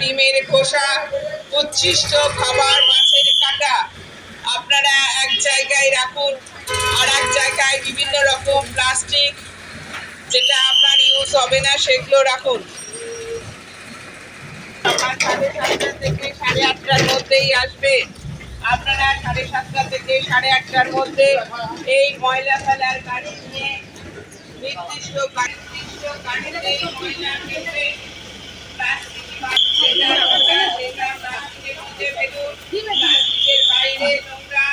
ডিমের খোসা, উচ্ছিষ্ট খাবার, মাছের কাটা। আপনারা এক জায়গায় রাখুন, আর এক জায়গায় বিভিন্ন রকম প্লাস্টিক যেটা আপনার ইউজ হবে না, সেগুলো রাখুন। সাড়ে সাতটা থেকে সাড়ে আটটার মধ্যেই আসবে। আপনারা সাড়ে সাতটা থেকে সাড়ে আটটার মধ্যে এই ময়লা গাড়ি নিয়ে নির্দিষ্ট গাড়ি প্লাস্টিক যেটা নোংরা সেটা প্লাস্টিকের মধ্যে ফেলুন প্লাস্টিকের বাইরে নোংরা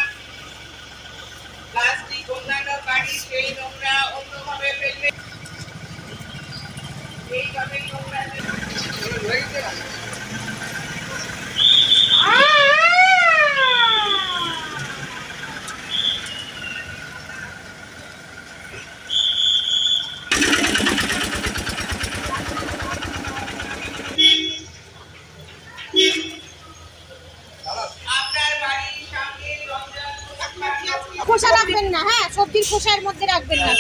প্লাস্টিক অন্যান্য গাড়ি সেই নোংরা অন্যভাবে ফেলবে এইভাবে নোংরা আপনার বাড়ির সামনে রমজান খোসা রাখবেন না হ্যাঁ সবজির খোসার মধ্যে রাখবেন না।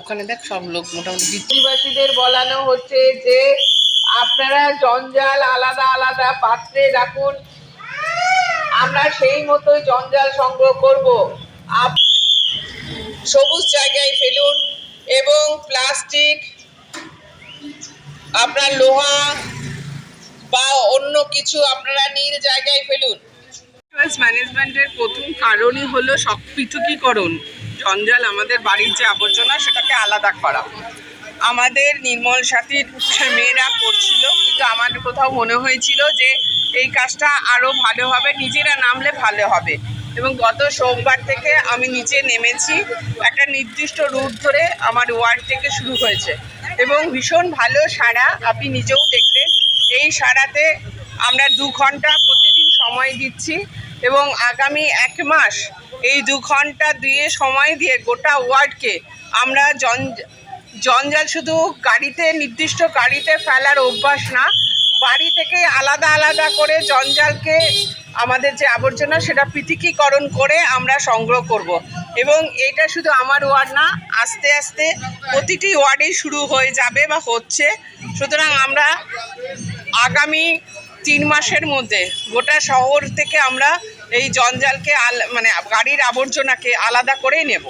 ওখানে দেখ সব লোক মোটামুটি দিচ্ছে বলানো হচ্ছে যে আপনারা জঞ্জাল আলাদা আলাদা পাত্রে রাখুন। আমরা সেই মতো জঞ্জাল সংগ্রহ করব। সবুজ জায়গায় ফেলুন এবং প্লাস্টিক, আপনার লোহা বা অন্য কিছু আপনারা নীল জায়গায় ফেলুন। ম্যানেজমেন্টের প্রথম কারণই হলো সব পৃথকীকরণ। জঞ্জাল আমাদের বাড়ির যে আবর্জনা, সেটাকে আলাদা করা। আমাদের নির্মল সাথীর মেয়েরা করছিল কিন্তু আমার কোথাও মনে হয়েছিল যে এই কাজটা আরও ভালো হবে, নিজেরা নামলে ভালো হবে। এবং গত সোমবার থেকে আমি নিচে নেমেছি, একটা নির্দিষ্ট রুট ধরে আমার ওয়ার্ড থেকে শুরু হয়েছে। এবং ভীষণ ভালো সাড়া আপনি নিজেও দেখলেন। এই সাড়াতে আমরা দু ঘণ্টা প্রতিদিন সময় দিচ্ছি। এবং আগামী এক মাস এই দু ঘণ্টা দিয়ে সময় দিয়ে গোটা ওয়ার্ডকে আমরা জন, জঞ্জাল শুধু গাড়িতে, নির্দিষ্ট গাড়িতে ফেলার অভ্যাস না, বাড়ি থেকে আলাদা আলাদা করে জঞ্জালকে আমাদের যে আবর্জনা সেটা পৃথিকীকরণ করে আমরা সংগ্রহ করব। এবং এটা শুধু আমার ওয়ার্ড না, আস্তে আস্তে প্রতিটি ওয়ার্ডেই শুরু হয়ে যাবে বা হচ্ছে। সুতরাং আমরা আগামী তিন মাসের মধ্যে গোটা শহর থেকে আমরা এই জঞ্জালকে আল মানে গাড়ির আবর্জনাকে আলাদা করেই নেব।